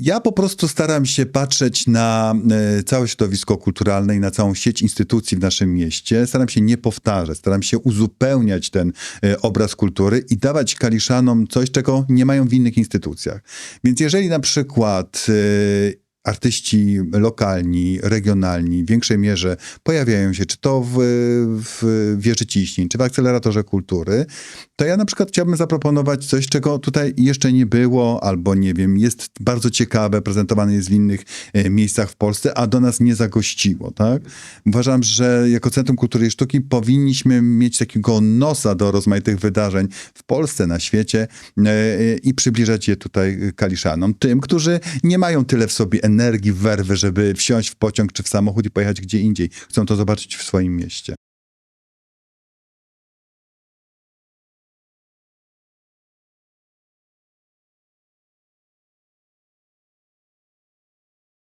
Ja po prostu staram się patrzeć na e, całe środowisko kulturalne i na całą sieć instytucji w naszym mieście. Staram się nie powtarzać, staram się uzupełniać ten e, obraz kultury i dawać kaliszanom coś, czego nie mają w innych instytucjach. Więc jeżeli na przykład e, artyści lokalni, regionalni w większej mierze pojawiają się, czy to w, w Wieży Ciśnień, czy w Akceleratorze Kultury, to ja na przykład chciałbym zaproponować coś, czego tutaj jeszcze nie było, albo nie wiem, jest bardzo ciekawe, prezentowane jest w innych e, miejscach w Polsce, a do nas nie zagościło, tak? Uważam, że jako Centrum Kultury i Sztuki powinniśmy mieć takiego nosa do rozmaitych wydarzeń w Polsce, na świecie e, e, i przybliżać je tutaj kaliszanom, tym, którzy nie mają tyle w sobie energii, werwy, żeby wsiąść w pociąg czy w samochód i pojechać gdzie indziej. Chcą to zobaczyć w swoim mieście.